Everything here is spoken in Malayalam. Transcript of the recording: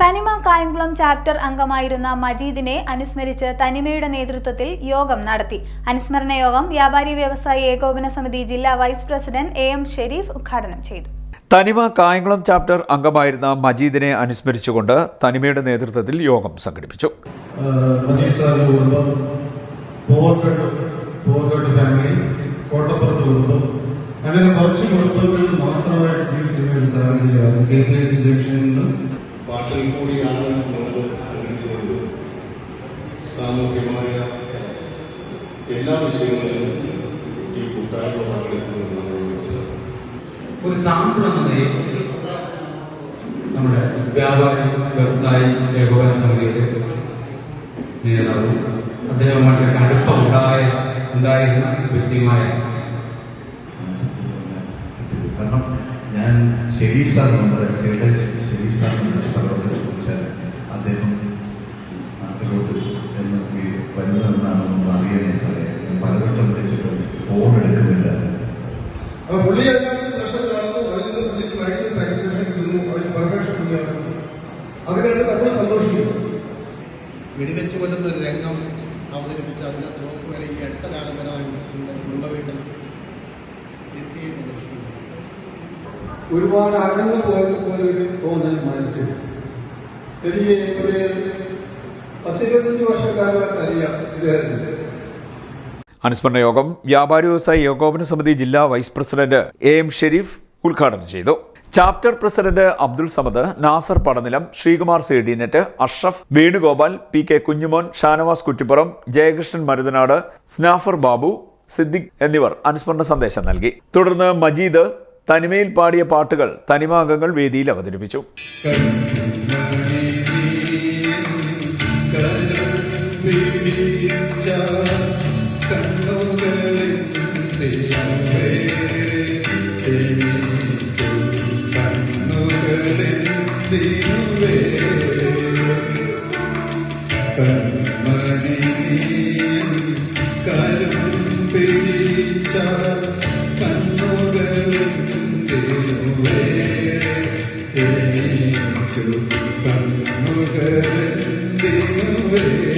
തനിമ കായംകുളം ചാപ്റ്റർ അംഗമായിരുന്ന മജീദിനെ അനുസ്മരിച്ച് തനിമയുടെ നേതൃത്വത്തിൽ യോഗം നടത്തി. അനുസ്മരണ യോഗം വ്യാപാരി വ്യവസായി ഏകോപന സമിതി ജില്ലാ vice president A M Sherif ഉദ്ഘാടനം ചെയ്തു. തനിമ കായംകുളം ചാപ്റ്റർ അംഗമായിരുന്ന മജീദിനെ അനുസ്മരിച്ചുകൊണ്ട് തനിമയുടെ നേതൃത്വത്തിൽ യോഗം സംഘടിപ്പിച്ചു. അങ്ങനെ കുറച്ച് കുടുംബങ്ങളിൽ മാത്രമായിട്ട് ജീവിച്ചിരുന്ന ഒരു സാഹചര്യമാണ് കെ പി എസ് സി ജംഗ്ഷനിൽ നിന്ന് ഭാഷയിൽ കൂടിയാണ് നമ്മൾ ശ്രമിച്ചത് സാമൂഹ്യമായ എല്ലാ വിഷയങ്ങളിലും ഈ കൂട്ടായ്മ പങ്കെടുക്കുന്നു നമ്മൾ മനസ്സിലാക്കി ഒരു സാമ്പിൾ എന്ന നിലയിൽ നമ്മുടെ വ്യാപാരി വ്യവസായി ഏകോപന സമിതിയുടെ നേതാവും അദ്ദേഹവുമായിട്ട് അടുപ്പമുണ്ടായ ഉണ്ടായിരുന്ന വ്യക്തിയുമായ കാരണം ഞാൻ ഷെരീഫ് സാർ ഈ വരുന്നതെന്നാണ് നമ്മൾ അറിയാൻ സാറേ പലവട്ടം വിളിച്ചിട്ട് ഫോൺ എടുക്കുന്നില്ല. അപ്പൊ പുള്ളി അതിനകത്ത് പ്രശ്നങ്ങളാണെന്നും അതിൽ നിന്ന് പുള്ളിക്ക് മാക്സിമം സാറ്റിസ്ഫാക്ഷൻ കിട്ടുന്നു. അതിൽ പെർഫെക്ഷൻ പുള്ളിയാണ് അതിനാണ് നമ്മൾ സന്തോഷിക്കുന്നത് വെടിവെച്ച് കൊല്ലുന്ന ഒരു രംഗം അവതരിപ്പിച്ച് അതിനകത്ത് നോക്ക് വരെ ഈ അടുത്ത കാലം വരെ കുടുംബ വീട്ടിൽ ഭിത്തിയിൽ പ്രദർശിച്ചിട്ടുണ്ട് ഒരുപാട് അകന്നു പോയത് പോലെ ഒരു തോന്നൽ മനസ്സിൽ. എനിക്ക് ഒരു പത്തിരുപത്തഞ്ച് വർഷക്കാലമായിട്ട് അറിയാം ഇദ്ദേഹത്തിന്. അനുസ്മരണ യോഗം വ്യാപാരി വ്യവസായ ഏകോപന സമിതി ജില്ലാ vice president A M Sherif ഉദ്ഘാടനം ചെയ്തു. ചാപ്റ്റർ പ്രസിഡന്റ് അബ്ദുൾ സമദ് നാസർ പടനിലം ശ്രീകുമാർ സേഡിനെറ്റ് അഷ്റഫ് വേണുഗോപാൽ പി കെ കുഞ്ഞുമോൻ ഷാനവാസ് കുറ്റിപ്പുറം ജയകൃഷ്ണൻ മരുതനാട് സ്നാഫർ ബാബു സിദ്ദിഖ് എന്നിവർ അനുസ്മരണ സന്ദേശം നൽകി. തുടർന്ന് മജീദ് തനിമയിൽ പാടിയ പാട്ടുകൾ തനിമാംഗങ്ങൾ വേദിയിൽ അവതരിപ്പിച്ചു. പിടിച്ച കണ്ണുകളിന്റെ കണ്ണുകളിന്റെ കൺമണി കരം പിടിച്ച കണ്ണുകളിന്റെ കണ്ണുകളിന്റെ way.